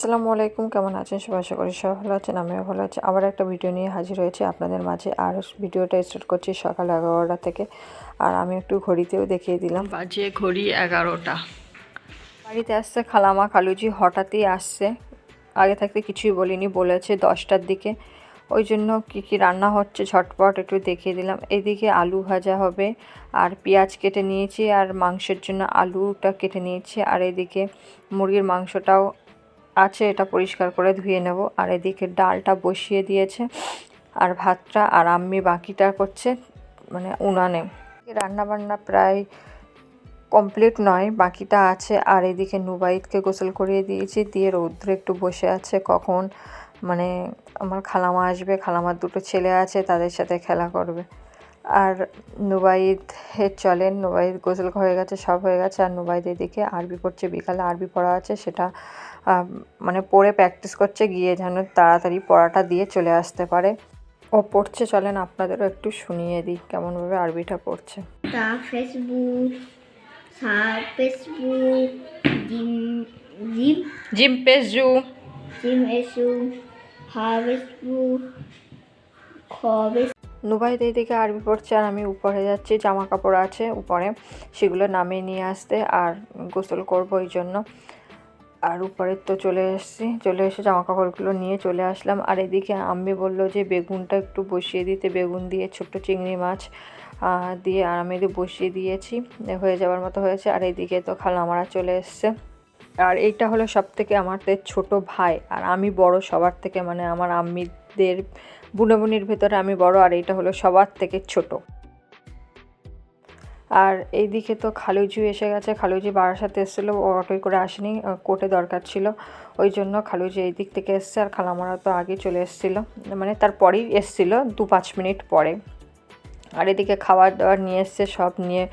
আসসালামু আলাইকুম কেমন আছেন? সবাই আশা করি সবাই ভালো আছেন আমিও ভালো আছি। আবার একটা ভিডিও নিয়ে হাজির হয়েছি আপনাদের মাঝে। আর ভিডিওটা স্টার্ট করছি সকাল এগারোটা থেকে। আর আমি একটু ঘড়িতেও দেখিয়ে দিলাম। বাজে ঘড়ি এগারোটা। বাড়িতে আসছে খালামা খালুজি হঠাৎই আসছে। আগে থাকতে কিছুই বলিনি বলেছে দশটার দিকে। ওই জন্য কী কী রান্না হচ্ছে ঝটপট একটু দেখিয়ে দিলাম। এদিকে আলু ভাজা হবে আর পেঁয়াজ কেটে নিয়েছি আর মাংসের জন্য আলুটা কেটে নিয়েছি। আর এদিকে মুরগির মাংসটাও আছে, এটা পরিষ্কার করে ধুয়ে নেব। আর এদিকে ডালটা বসিয়ে দিয়েছে। আর ভাতটা আর আম্মি বাকিটা করছে মানে উনানে। রান্না বান্না প্রায় কমপ্লিট নয়, বাকিটা আছে। আর এদিকে নুবাইদকে গোসল করিয়ে দিয়েছি। দিয়ে রৌদ্র একটু বসে আছে। কখন? মানে আমার খালামা আসবে। খালামার দুটো ছেলে আছে, তাদের সাথে খেলা করবে। আর নুবাইদ চলেন নুবাইদ গোসল হয়ে গেছে, সব হয়ে গেছে। আর নুবাইদ এদিকে আরবি পড়ছে। বিকালে আরবি পড়া আছে, সেটা মানে পড়ে প্র্যাকটিস করছে গিয়ে যেন তাড়াতাড়ি পড়াটা দিয়ে চলে আসতে পারে। ও পড়ছে চলেন আপনাদেরও একটু শুনিয়ে দিই কেমনভাবে আরবিটা পড়ছে। জিম পেজু। Ha Facebook, নুবাইদ এইদিকে আরবি পড়ছে আর আমি উপরে যাচ্ছি জামা কাপড় আছে উপরে সেগুলো নামিয়ে নিয়ে আসতে আর গোসল করব ওই জন্য। আর উপরে তো চলে এসেছি, চলে এসে জামা কাপড়গুলো নিয়ে চলে আসলাম। আর এদিকে আম্মি বলল যে, বেগুনটা একটু বসিয়ে দিতে, বেগুন দিয়ে ছোট্ট চিংড়ি মাছ দিয়ে আর আমি বসিয়ে দিয়েছি, হয়ে যাওয়ার মতো হয়েছে। আর এদিকে তো খালামারা চলে এসছে। আর এইটা হলো সব থেকে আমাদের ছোট ভাই, আর আমি বড় সবার থেকে মানে আমার আম্মিদের, বুনবুনির ভেতরে আমি বড়, আর এইটা হলো সবার থেকে ছোট। আর এইদিকে তো খালুজি এসে গেছে, খালুজি বারাসাতে এসেছিল, ও অটোয় করে আসেনি কোর্টে দরকার ছিল, ওই জন্য খালুজি এই দিক থেকে এসছে আর খালামারা তো আগে চলে এসেছিল মানে তারপরেই এসেছিল, দু পাঁচ মিনিট পরে। আর এদিকে খাবার দাবার নিয়ে এসছে, সব নিয়ে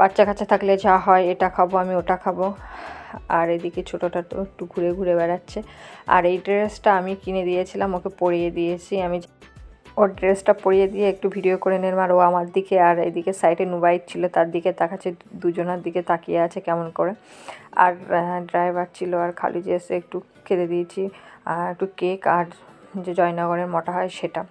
বাচ্চা কাচ্চা থাকলে যা হয়, এটা খাব আমি, ওটা খাব। আর এদিকে ছোটোটা তো একটু ঘুরে ঘুরে বেড়াচ্ছে। আর এই ড্রেসটা আমি কিনে দিয়েছিলাম, ওকে পরিয়ে দিয়েছি, আমি ওর ড্রেসটা পরিয়ে দিয়ে একটু ভিডিও করে নিলাম আর ও আমার দিকে আর এদিকে সাইডে নুবাইট ছিল, তার দিকে তাকাচ্ছে দুজনের দিকে তাকিয়ে আছে কেমন করে। আর ড্রাইভার ছিল, আর খালি যে এসে একটু খেতে দিয়েছি আর একটু কেক আর যে জয়নগরের মোটা হয় সেটা।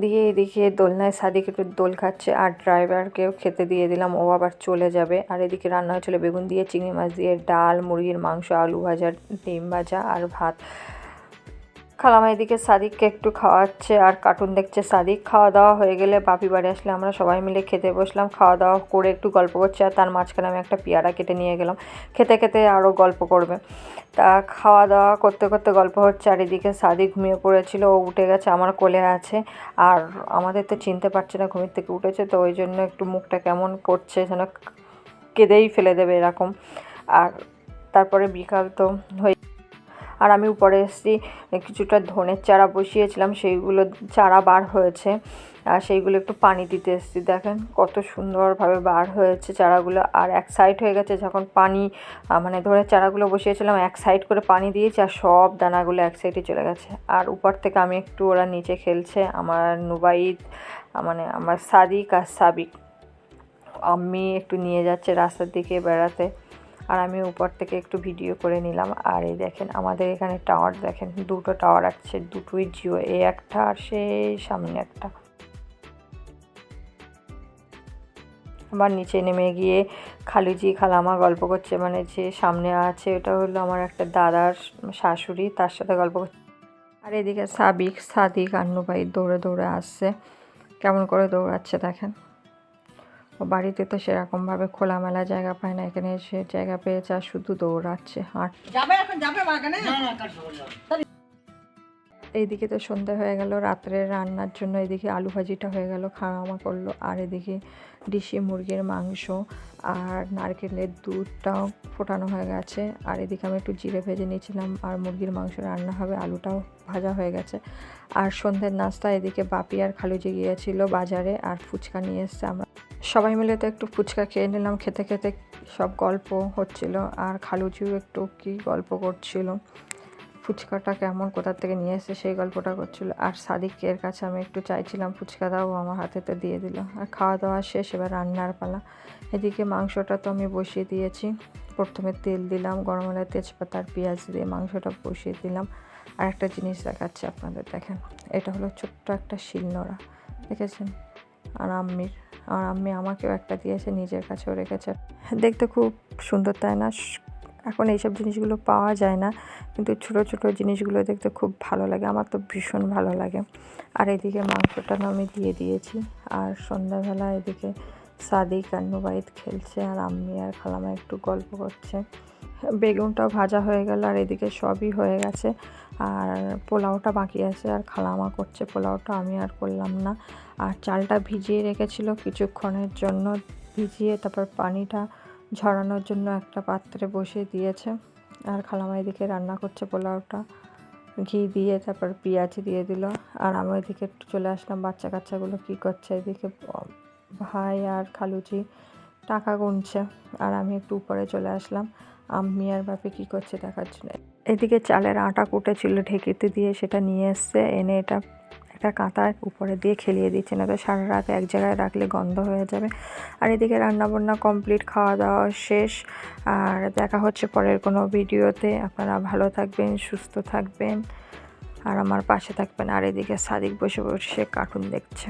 দিয়ে এদিকে দোলনায় সাদিক একটু দোল খাচ্ছে, আর ড্রাইভারকেও খেতে দিয়ে দিলাম, ও আবার চলে যাবে। আর এদিকে রান্না হয়েছিল বেগুন দিয়ে, চিংড়ি মাছ দিয়ে, ডাল, মুরগির মাংস, আলু ভাজা ডিম ভাজা আর ভাত। খালামা এদিকে সাদিককে একটু খাওয়াচ্ছে আর কার্টুন দেখছে। সাদিক খাওয়া দাওয়া হয়ে গেলে বাপি বাড়ি আসলে আমরা সবাই মিলে খেতে বসলাম। খাওয়া দাওয়া করে একটু গল্প করছে আর তার মাঝখানে আমি একটা পেয়ারা কেটে নিয়ে গেলাম। খেতে খেতে আরও গল্প করবে। তা খাওয়া দাওয়া করতে করতে গল্প হচ্ছে আর এদিকে সাদিক ঘুমিয়ে পড়েছিল, ও উঠে গেছে, আমার কোলে আছে। আর আমাদের তো চিনতে পারছে না ঘুমের থেকে উঠেছে, তো ওই জন্য একটু মুখটা কেমন করছে যেন কেঁদেই ফেলে দেবে এরকম। আর তারপরে বিকাল তো হয়ে আর আমি উপরে এসেছি, কিছুটা ধনের চারা বসিয়েছিলাম, সেইগুলো চারা বার হয়েছে। আর সেইগুলো একটু পানি দিতে এসেছি, দেখেন কত সুন্দরভাবে বার হয়েছে চারাগুলো। আর এক সাইড হয়ে গেছে, যখন পানি মানে ধরে চারাগুলো বসিয়েছিলাম, এক সাইড করে পানি দিয়েছি আর সব দানাগুলো এক সাইডে চলে গেছে। আর উপর থেকে আমি একটু ওরা নিচে খেলছে, আমার নুবাইদ মানে আমার সাদিক আর সাবিক। আমি একটু নিয়ে যাচ্ছে রাস্তার দিকে বেড়াতে। আর আমি উপর থেকে একটু ভিডিও করে নিলাম। আর এই দেখেন, আমাদের এখানে টাওয়ার দেখেন, দুটো টাওয়ার আছে দুটোই জিও এই একটা আর সেই সামনে একটা। আবার নিচে নেমে গিয়ে খালুজি খালামা গল্প করছে মানে যে সামনে আছে, ওটা হলো আমার একটা দাদার শাশুড়ি, তার সাথে গল্প করছে আর এদিকে সাবিক, সাদিক আন্নু ভাই দৌড়ে দৌড়ে আসছে। কেমন করে দৌড়াচ্ছে দেখেন। বাড়িতে তো সেরকমভাবে খোলামেলা জায়গা পায় না। এখানে এসে জায়গা পেয়েছে আর শুধু দৌড়াচ্ছে হাঁট। যাবে এখন যাবে বাগানে? এইদিকে তো সন্ধে হয়ে গেল রাত্রে রান্নার জন্য এদিকে আলু ভাজিটা হয়ে গেল খাওয়া করল। আর এদিকে ডিশি মুরগির মাংস আর নারকেলের দুধটাও ফোটানো হয়ে গেছে। আর এদিকে আমি একটু জিরে ভেজে নিয়েছিলাম আর মুরগির মাংস রান্না হবে আলুটাও ভাজা হয়ে গেছে। আর সন্ধ্যের নাস্তা এদিকে বাপি আর খালুজি গিয়েছিল বাজারে আর ফুচকা নিয়ে এসছে আমরা। সবাই মিলে তো একটু ফুচকা খেয়ে নিলাম। খেতে খেতে সব গল্প হচ্ছিল। আর খালুজিও একটু কি গল্প করছিল? ফুচকাটা কেমন, কোথার থেকে নিয়ে এসে সেই গল্পটা করছিল? আর সাদিকের কাছে আমি একটু চাইছিলাম ফুচকা দাও আমার হাতেতে দিয়ে দিল। আর খাওয়া দাওয়া শেষ, এবার রান্নার পালা। এদিকে মাংসটা তো আমি বসিয়ে দিয়েছি। প্রথমে তেল দিলাম, গরম হলে তেজপাতা আর পেঁয়াজ দিয়ে মাংসটা বসিয়ে দিলাম। আর একটা জিনিস দেখাচ্ছি আপনাদের, দেখেন। এটা হলো ছোট্ট একটা শিলনোড়া, দেখেছেন? আর আম্মির আর আম্মি আমাকেও একটা দিয়েছে নিজের কাছেও রেখেছে। দেখতে খুব সুন্দর, তাই না? এখন এইসব জিনিসগুলো পাওয়া যায় না, কিন্তু ছোট ছোট জিনিসগুলো দেখতে খুব ভালো লাগে। আমার তো ভীষণ ভালো লাগে। আর এদিকে মাংসটা আমি দিয়ে দিয়েছি। আর সন্ধ্যাবেলা এদিকে সাদিক আর নুবাইদ খেলছে আর আম্মি আর খালামা একটু গল্প করছে। বেগুনটাও ভাজা হয়ে গেল আর এদিকে সবই হয়ে গেছে। আর পোলাওটা বাকি আছে আর খালামা করছে পোলাওটা, আমি আর করলাম না। আর চালটা ভিজিয়ে রেখেছিল কিছুক্ষণের জন্য, ভিজিয়ে তারপর পানিটা ঝরানোর জন্য একটা পাত্রে বসিয়ে দিয়েছে। আর খালামা এদিকে রান্না করছে পোলাওটা। ঘি দিয়ে তারপর পেঁয়াজ দিয়ে দিল। আর আমি এদিকে একটু চলে আসলাম, বাচ্চা কাচ্চাগুলো কী করছে এদিকে। ভাই আর খালুজি টাকা গুনছে। আর আমি একটু উপরে চলে আসলাম। আম্মি আর বাপি কী করছে দেখার জন্য। এদিকে চালের আটা কুটেছিল ঢেকিতে দিয়ে সেটা নিয়ে এসছে, এনে এটা একটা কাঁথার উপরে দিয়ে খেলিয়ে দিচ্ছে। না তো সারা রাত এক জায়গায় রাখলে গন্ধ হয়ে যাবে। আর এদিকে রান্নাবান্না কমপ্লিট খাওয়া দাওয়া শেষ। আর দেখা হচ্ছে পরের কোনো ভিডিওতে। আপনারা ভালো থাকবেন, সুস্থ থাকবেন। আর আমার পাশে থাকবেন। আর এদিকে সাদিক বসে বসে কার্টুন দেখছে।